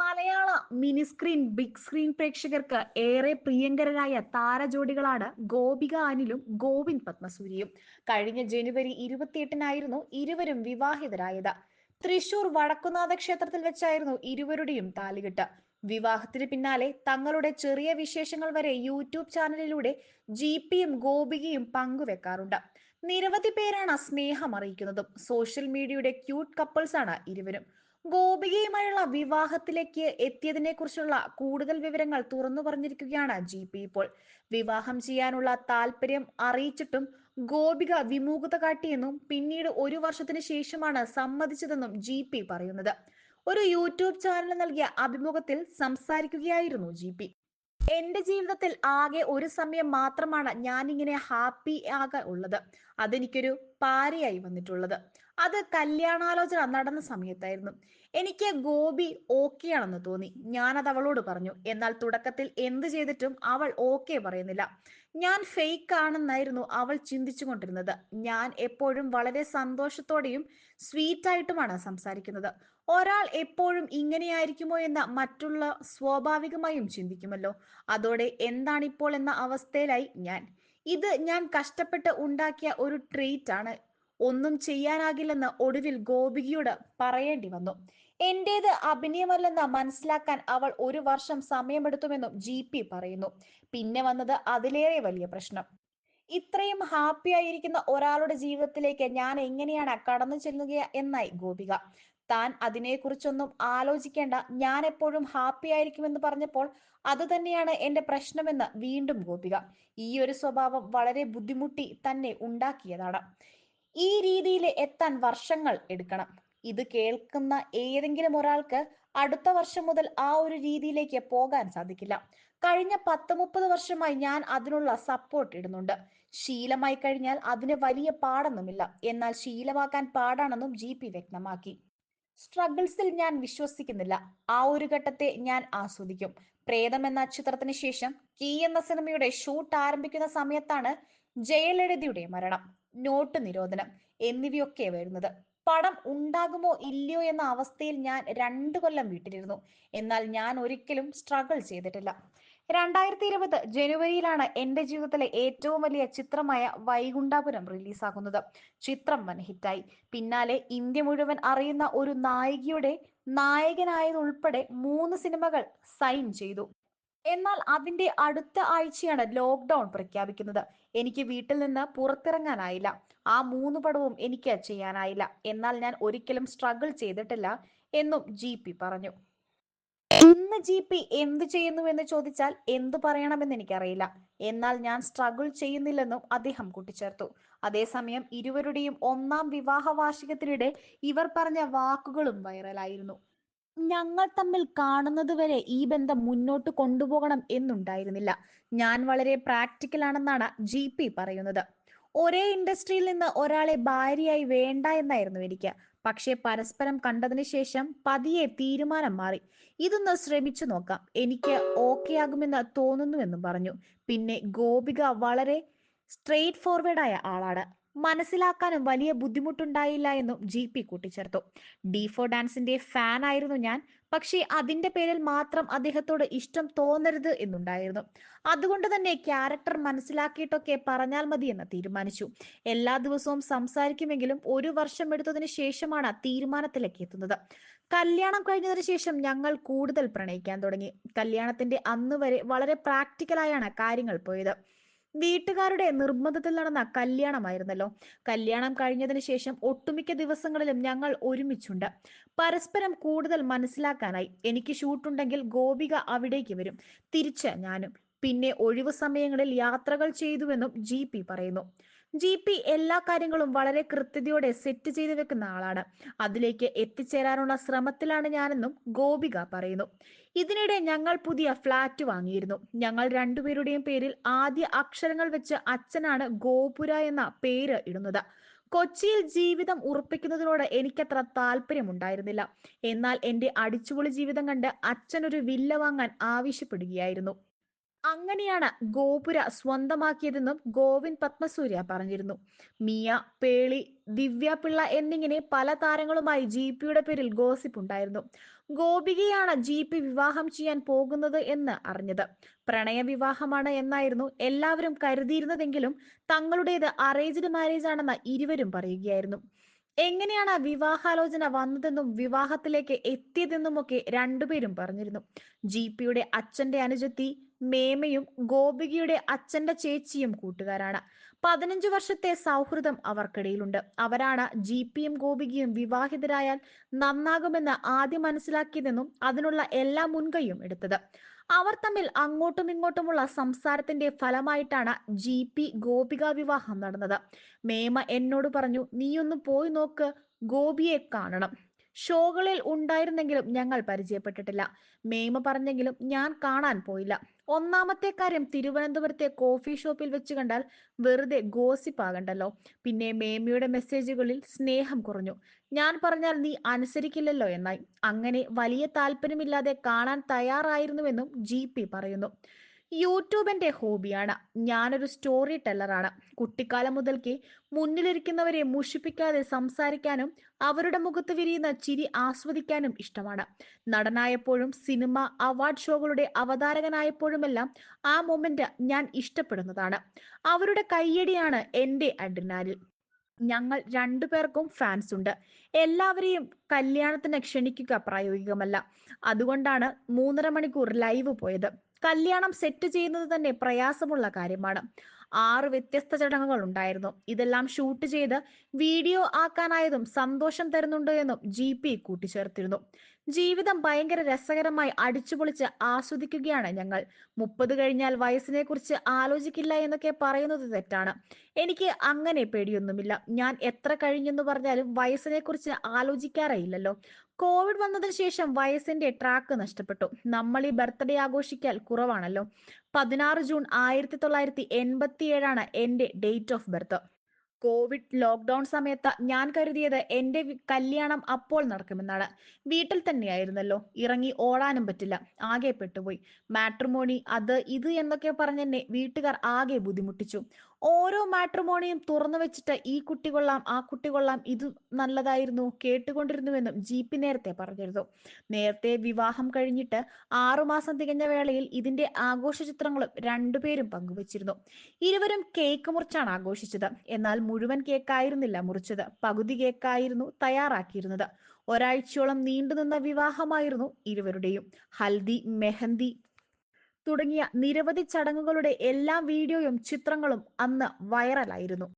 മലയാള mini screen big screen പ്രേക്ഷകർക്ക് ഏറെ പ്രിയങ്കരരായ താരജോഡികളാണ് ഗോപിക അനിലും ഗോവിന്ദ് പത്മസൂരിയും കഴിഞ്ഞ ജനുവരി ഇരുപത്തിയെട്ടിനായിരുന്നു ഇരുവരും വിവാഹിതരായത്. തൃശൂർ വടക്കുനാഥ ക്ഷേത്രത്തിൽ വെച്ചായിരുന്നു ഇരുവരുടെയും താലികെട്ട്. വിവാഹത്തിന് പിന്നാലെ തങ്ങളുടെ ചെറിയ വിശേഷങ്ങൾ വരെ യൂട്യൂബ് ചാനലിലൂടെ ജി പിയും ഗോപികയും പങ്കുവെക്കാറുണ്ട്. നിരവധി പേരാണ് സ്നേഹം അറിയിക്കുന്നതും. സോഷ്യൽ മീഡിയയുടെ ക്യൂട്ട് കപ്പിൾസ് ആണ് ഇരുവരും. ഗോപികയുമായുള്ള വിവാഹത്തിലേക്ക് എത്തിയതിനെ കുറിച്ചുള്ള കൂടുതൽ വിവരങ്ങൾ തുറന്നു പറഞ്ഞിരിക്കുകയാണ് ജി പി ഇപ്പോൾ. വിവാഹം ചെയ്യാനുള്ള താല്പര്യം അറിയിച്ചിട്ടും ഗോപിക വിമുഖത കാട്ടിയെന്നും പിന്നീട് ഒരു വർഷത്തിന് ശേഷമാണ് സമ്മതിച്ചതെന്നും ജി പി പറയുന്നത്. ഒരു യൂട്യൂബ് ചാനൽ നൽകിയ അഭിമുഖത്തിൽ സംസാരിക്കുകയായിരുന്നു ജി പി. എന്റെ ജീവിതത്തിൽ ആകെ ഒരു സമയം മാത്രമാണ് ഞാൻ ഇങ്ങനെ ഹാപ്പി ആകെ ഉള്ളത്. അതെനിക്കൊരു പാരയായി വന്നിട്ടുള്ളത്. അത് കല്യാണാലോചന നടന്ന സമയത്തായിരുന്നു. എനിക്ക് ഗോപി ഓക്കെ ആണെന്ന് തോന്നി. ഞാനത് അവളോട് പറഞ്ഞു. എന്നാൽ തുടക്കത്തിൽ എന്ത് ചെയ്തിട്ടും അവൾ ഓക്കെ പറയുന്നില്ല. ഞാൻ ഫേക്ക് ആണെന്നായിരുന്നു അവൾ ചിന്തിച്ചു കൊണ്ടിരുന്നത്. ഞാൻ എപ്പോഴും വളരെ സന്തോഷത്തോടെയും സ്വീറ്റ് ആയിട്ടുമാണ് സംസാരിക്കുന്നത്. ഒരാൾ എപ്പോഴും ഇങ്ങനെയായിരിക്കുമോ എന്ന മറ്റുള്ള സ്വാഭാവികമായും ചിന്തിക്കുമല്ലോ. അതോടെ എന്താണിപ്പോൾ എന്ന അവസ്ഥയിലായി ഞാൻ. ഇത് ഞാൻ കഷ്ടപ്പെട്ട് ഉണ്ടാക്കിയ ഒരു ട്രീറ്റ് ആണ്. ഒന്നും ചെയ്യാനാകില്ലെന്ന് ഒടുവിൽ ഗോപികയോട് പറയേണ്ടി വന്നു. എന്റേത് അഭിനയമല്ലെന്ന് മനസ്സിലാക്കാൻ അവൾ ഒരു വർഷം സമയമെടുത്തുമെന്നും ജി പി പറയുന്നു. പിന്നെ വന്നത് അതിലേറെ വലിയ പ്രശ്നം. ഇത്രയും ഹാപ്പി ആയിരിക്കുന്ന ഒരാളുടെ ജീവിതത്തിലേക്ക് ഞാൻ എങ്ങനെയാണ് കടന്നു ചെല്ലുക എന്നായി ഗോപിക. താൻ അതിനെക്കുറിച്ചൊന്നും ആലോചിക്കേണ്ട. ഞാൻ എപ്പോഴും ഹാപ്പി ആയിരിക്കുമെന്ന് പറഞ്ഞപ്പോൾ അത് തന്നെയാണ് എന്റെ പ്രശ്നമെന്ന് വീണ്ടും ഗോപിക. ഈ ഒരു സ്വഭാവം വളരെ ബുദ്ധിമുട്ടി തന്നെ ഉണ്ടാക്കിയതാണ്. ഈ രീതിയിൽ എത്താൻ വർഷങ്ങൾ എടുക്കണം. ഇത് കേൾക്കുന്ന ഏതെങ്കിലും ഒരാൾക്ക് അടുത്ത വർഷം മുതൽ ആ ഒരു രീതിയിലേക്ക് പോകാൻ സാധിക്കില്ല. കഴിഞ്ഞ പത്ത് മുപ്പത് വർഷമായി ഞാൻ അതിനുള്ള സപ്പോർട്ട് ഇടുന്നുണ്ട്. ശീലമായി കഴിഞ്ഞാൽ അതിന് വലിയ പാടൊന്നുമില്ല. എന്നാൽ ശീലമാക്കാൻ പാടാണെന്നും ജി പി വ്യക്തമാക്കി. സ്ട്രഗിൾസിൽ ഞാൻ വിശ്വസിക്കുന്നില്ല. ആ ഒരു ഘട്ടത്തെ ഞാൻ ആസ്വദിക്കും. പ്രേതം എന്ന ചിത്രത്തിന് ശേഷം കീ എന്ന സിനിമയുടെ ഷൂട്ട് ആരംഭിക്കുന്ന സമയത്താണ് ജയലളിതയുടെ മരണം. നോട്ട് നിരോധനം എന്നിവയൊക്കെ വരുന്നത്. പണം ഉണ്ടാകുമോ ഇല്ലയോ എന്ന അവസ്ഥയിൽ ഞാൻ രണ്ടു കൊല്ലം വീട്ടിലിരുന്നു. എന്നാൽ ഞാൻ ഒരിക്കലും സ്ട്രഗിൾ ചെയ്തിട്ടില്ല. രണ്ടായിരത്തി ഇരുപത് ജനുവരിയിലാണ് എന്റെ ജീവിതത്തിലെ ഏറ്റവും വലിയ ചിത്രമായ വൈകുണ്ഠാപുരം റിലീസാകുന്നത്. ചിത്രം വൻ ഹിറ്റായി പിന്നാലെ ഇന്ത്യ മുഴുവൻ അറിയുന്ന ഒരു നായികയുടെ നായകനായതുൾപ്പെടെ മൂന്ന് സിനിമകൾ സൈൻ ചെയ്തു. എന്നാൽ അതിന്റെ അടുത്ത ആഴ്ചയാണ് ലോക്ക്ഡൌൺ പ്രഖ്യാപിക്കുന്നത്. എനിക്ക് വീട്ടിൽ നിന്ന് പുറത്തിറങ്ങാനായില്ല. ആ മൂന്ന് പടവും എനിക്ക് ചെയ്യാനായില്ല. എന്നാൽ ഞാൻ ഒരിക്കലും സ്ട്രഗിൾ ചെയ്തിട്ടില്ല എന്നും ജി പി പറഞ്ഞു. ഇന്ന് ജി പി എന്ത് ചെയ്യുന്നു എന്ന് ചോദിച്ചാൽ എന്തു പറയണമെന്ന് എനിക്കറിയില്ല. എന്നാൽ ഞാൻ സ്ട്രഗിൾ ചെയ്യുന്നില്ലെന്നും അദ്ദേഹം കൂട്ടിച്ചേർത്തു. അതേസമയം ഇരുവരുടെയും ഒന്നാം വിവാഹ വാർഷികത്തിനിടെ ഇവർ പറഞ്ഞ വാക്കുകളും വൈറലായിരുന്നു ഞങ്ങൾ തമ്മിൽ കാണുന്നത് വരെ ഈ ബന്ധം മുന്നോട്ട് കൊണ്ടുപോകണം എന്നുണ്ടായിരുന്നില്ല. ഞാൻ വളരെ പ്രാക്ടിക്കൽ ആണെന്നാണ് ജി പി പറയുന്നത്. ഒരേ ഇൻഡസ്ട്രിയിൽ നിന്ന് ഒരാളെ ഭാര്യയായി വേണ്ട എന്നായിരുന്നു എനിക്ക്. പക്ഷേ പരസ്പരം കണ്ടതിന് ശേഷം പതിയെ തീരുമാനം മാറി. ഇതൊന്ന് ശ്രമിച്ചു നോക്കാം. എനിക്ക് ഓക്കെ ആകുമെന്ന് തോന്നുന്നുവെന്നും പറഞ്ഞു. പിന്നെ ഗോപിക വളരെ സ്ട്രെയിറ്റ് ഫോർവേഡ് ആയ ആളാണ്. മനസ്സിലാക്കാനും വലിയ ബുദ്ധിമുട്ടുണ്ടായില്ല എന്നും ജി പി കൂട്ടിച്ചേർത്തു. ഡി ഫോർ ഡാൻസിന്റെ ഫാൻ ആയിരുന്നു ഞാൻ. പക്ഷേ അതിന്റെ പേരിൽ മാത്രം അദ്ദേഹത്തോട് ഇഷ്ടം തോന്നരുത് എന്നുണ്ടായിരുന്നു. അതുകൊണ്ട് തന്നെ ക്യാരക്ടർ മനസ്സിലാക്കിയിട്ടൊക്കെ പറഞ്ഞാൽ മതി എന്ന് തീരുമാനിച്ചു. എല്ലാ ദിവസവും സംസാരിക്കുമെങ്കിലും ഒരു വർഷം എടുത്തതിന് ശേഷമാണ് തീരുമാനത്തിലേക്ക് എത്തുന്നത്. കല്യാണം കഴിഞ്ഞതിന് ശേഷം ഞങ്ങൾ കൂടുതൽ പ്രണയിക്കാൻ തുടങ്ങി. കല്യാണത്തിന്റെ അന്ന് വരെ വളരെ പ്രാക്ടിക്കലായാണ് കാര്യങ്ങൾ പോയത്. വീട്ടുകാരുടെ നിർബന്ധത്തിൽ നടന്ന കല്യാണമായിരുന്നല്ലോ. കല്യാണം കഴിഞ്ഞതിന് ശേഷം ഒട്ടുമിക്ക ദിവസങ്ങളിലും ഞങ്ങൾ ഒരുമിച്ചുണ്ട്. പരസ്പരം കൂടുതൽ മനസ്സിലാക്കാനായി എനിക്ക് ഷൂട്ടുണ്ടെങ്കിൽ ഗോപിക അവിടേക്ക് വരും. തിരിച്ച് ഞാനും. പിന്നെ ഒഴിവു സമയങ്ങളിൽ യാത്രകൾ ചെയ്തുവെന്നും ജി പി പറയുന്നു. ജി പി എല്ലാ കാര്യങ്ങളും വളരെ കൃത്യതയോടെ സെറ്റ് ചെയ്തു വെക്കുന്ന ആളാണ്. അതിലേക്ക് എത്തിച്ചേരാനുള്ള ശ്രമത്തിലാണ് ഞാനെന്നും ഗോപിക പറയുന്നു. ഇതിനിടെ ഞങ്ങൾ പുതിയ ഫ്ലാറ്റ് വാങ്ങിയിരുന്നു. ഞങ്ങൾ രണ്ടുപേരുടെയും പേരിൽ ആദ്യ അക്ഷരങ്ങൾ വെച്ച് അച്ഛനാണ് ഗോപുര എന്ന പേര് ഇടുന്നത്. കൊച്ചിയിൽ ജീവിതം ഉറപ്പിക്കുന്നതിനോട് എനിക്കത്ര താല്പര്യമുണ്ടായിരുന്നില്ല. എന്നാൽ എന്റെ അടിച്ചുപൊളി ജീവിതം കണ്ട് അച്ഛൻ ഒരു വില്ല വാങ്ങാൻ ആവശ്യപ്പെടുകയായിരുന്നു. അങ്ങനെയാണ് ഗോപുര സ്വന്തമാക്കിയതെന്നും ഗോവിന്ദ് പത്മസൂര്യ പറഞ്ഞിരുന്നു. മിയ പേളി ദിവ്യ പിള്ള എന്നിങ്ങനെ പല താരങ്ങളുമായി ജി പിയുടെ പേരിൽ ഗോസിപ്പ് ഉണ്ടായിരുന്നു ഗോപികയാണ് ജി പി വിവാഹം ചെയ്യാൻ പോകുന്നത് എന്ന് അറിഞ്ഞത്. പ്രണയ വിവാഹമാണ് എന്നായിരുന്നു എല്ലാവരും കരുതിയിരുന്നതെങ്കിലും തങ്ങളുടേത് അറേഞ്ച്ഡ് മാരേജ് ആണെന്ന് ഇരുവരും പറയുകയായിരുന്നു. എങ്ങനെയാണ് വിവാഹാലോചന വന്നതെന്നും വിവാഹത്തിലേക്ക് എത്തിയതെന്നുമൊക്കെ രണ്ടുപേരും പറഞ്ഞിരുന്നു. ജി പിയുടെ അച്ഛന്റെ അനുജത്തി മേമയും ഗോപികയുടെ അച്ഛന്റെ ചേച്ചിയും കൂട്ടുകാരാണ്. പതിനഞ്ചു വർഷത്തെ സൗഹൃദം അവർക്കിടയിലുണ്ട്. അവരാണ് ജി പിയും ഗോപികയും വിവാഹിതരായാൽ നന്നാകുമെന്ന് ആദ്യം മനസ്സിലാക്കിയതെന്നും അതിനുള്ള എല്ലാ മുൻകൈയും എടുത്തത്. അവർ തമ്മിൽ അങ്ങോട്ടും ഇങ്ങോട്ടുമുള്ള സംസാരത്തിന്റെ ഫലമായിട്ടാണ് ജി പി ഗോപിക വിവാഹം നടന്നത്. മേമ എന്നോട് പറഞ്ഞു നീയൊന്ന് പോയി നോക്ക് ഗോപിയെ കാണണം. ഷോകളിൽ ഉണ്ടായിരുന്നെങ്കിലും ഞങ്ങൾ പരിചയപ്പെട്ടിട്ടില്ല. മേമ പറഞ്ഞെങ്കിലും ഞാൻ കാണാൻ പോയില്ല. ഒന്നാമത്തെ കാര്യം തിരുവനന്തപുരത്തെ കോഫി ഷോപ്പിൽ വെച്ച് കണ്ടാൽ വെറുതെ ഗോസിപ്പ് ആകണ്ടല്ലോ പിന്നെ മേമിയുടെ മെസ്സേജുകളിൽ സ്നേഹം കുറഞ്ഞു. ഞാൻ പറഞ്ഞാൽ നീ അനുസരിക്കില്ലല്ലോ എന്നായി. അങ്ങനെ വലിയ താല്പര്യമില്ലാതെ കാണാൻ തയ്യാറായിരുന്നുവെന്നും ജി പി പറയുന്നു. യൂട്യൂബ് എന്റെ ഹോബിയാണ്. ഞാനൊരു സ്റ്റോറി ടെല്ലറാണ് കുട്ടിക്കാലം മുതൽക്കേ മുന്നിലിരിക്കുന്നവരെ മുഷിപ്പിക്കാതെ സംസാരിക്കാനും അവരുടെ മുഖത്ത് വിരിയുന്ന ചിരി ആസ്വദിക്കാനും ഇഷ്ടമാണ്. നടനായപ്പോഴും സിനിമ അവാർഡ് ഷോകളുടെ അവതാരകനായപ്പോഴുമെല്ലാം ആ മൊമെന്റ് ഞാൻ ഇഷ്ടപ്പെടുന്നതാണ്. അവരുടെ കയ്യടിയാണ് എന്റെ അഡ്രിനാലിൽ ഞങ്ങൾ രണ്ടുപേർക്കും ഫാൻസ് ഉണ്ട്. എല്ലാവരെയും കല്യാണത്തിന് ക്ഷണിക്കുക പ്രായോഗികമല്ല. അതുകൊണ്ടാണ് മൂന്നര മണിക്കൂർ ലൈവ് പോയത്. കല്യാണം സെറ്റ് ചെയ്യുന്നത് തന്നെ പ്രയാസമുള്ള കാര്യമാണ്. ആറ് വ്യത്യസ്ത ചടങ്ങുകൾ ഉണ്ടായിരുന്നു. ഇതെല്ലാം ഷൂട്ട് ചെയ്ത് വീഡിയോ ആക്കാനായതും സന്തോഷം തരുന്നുണ്ട് എന്നും ജി പി കൂട്ടിച്ചേർത്തിരുന്നു. ജീവിതം ഭയങ്കര രസകരമായി അടിച്ചുപൊളിച്ച് ആസ്വദിക്കുകയാണ് ഞങ്ങൾ. മുപ്പത് കഴിഞ്ഞാൽ വയസ്സിനെ കുറിച്ച് ആലോചിക്കില്ല എന്നൊക്കെ പറയുന്നത് തെറ്റാണ്. എനിക്ക് അങ്ങനെ പേടിയൊന്നുമില്ല. ഞാൻ എത്ര കഴിഞ്ഞെന്ന് പറഞ്ഞാലും വയസ്സിനെ കുറിച്ച് ആലോചിക്കാറേയില്ലല്ലോ കോവിഡ് വന്നതിന് ശേഷം വയസ്സിന്റെ ട്രാക്ക് നഷ്ടപ്പെട്ടു. നമ്മൾ ഈ ബർത്ത്ഡേ ആഘോഷിക്കാൻ കുറവാണല്ലോ. പതിനാറ് ജൂൺ ആയിരത്തി തൊള്ളായിരത്തി എൺപത്തി ഏഴാണ് എന്റെ date of birth. Covid lockdown സമയത്ത് ഞാൻ കരുതിയത് എന്റെ കല്യാണം അപ്പോൾ നടക്കുമെന്നാണ്. വീട്ടിൽ തന്നെയായിരുന്നല്ലോ. ഇറങ്ങി ഓടാനും പറ്റില്ല. ആകെ പെട്ടുപോയി. മാട്രിമോണി അത് ഇത് എന്നൊക്കെ പറഞ്ഞെന്നെ വീട്ടുകാർ ആകെ ബുദ്ധിമുട്ടിച്ചു. ഓരോ മാട്രിമോണിയും തുറന്നു വെച്ചിട്ട് ഈ കുട്ടി കൊള്ളാം ആ കുട്ടി കൊള്ളാം ഇത് നല്ലതായിരുന്നു കേട്ടുകൊണ്ടിരുന്നുവെന്നും ജി പി നേരത്തെ പറഞ്ഞിരുന്നു. നേരത്തെ വിവാഹം കഴിഞ്ഞിട്ട് ആറുമാസം തികഞ്ഞ വേളയിൽ ഇതിന്റെ ആഘോഷ ചിത്രങ്ങളും രണ്ടുപേരും പങ്കുവച്ചിരുന്നു. ഇരുവരും കേക്ക് മുറിച്ചാണ് ആഘോഷിച്ചത്. എന്നാൽ മുഴുവൻ കേക്കായിരുന്നില്ല മുറിച്ചത്. പകുതി കേക്കായിരുന്നു തയ്യാറാക്കിയിരുന്നത്. ഒരാഴ്ചയോളം നീണ്ടുനിന്ന വിവാഹമായിരുന്നു ഇരുവരുടെയും. ഹൽദി മെഹന്തി തുടങ്ങിയ നിരവധി ചടങ്ങുകളുടെ എല്ലാ വീഡിയോയും ചിത്രങ്ങളും അന്ന് വൈറലായിരുന്നു.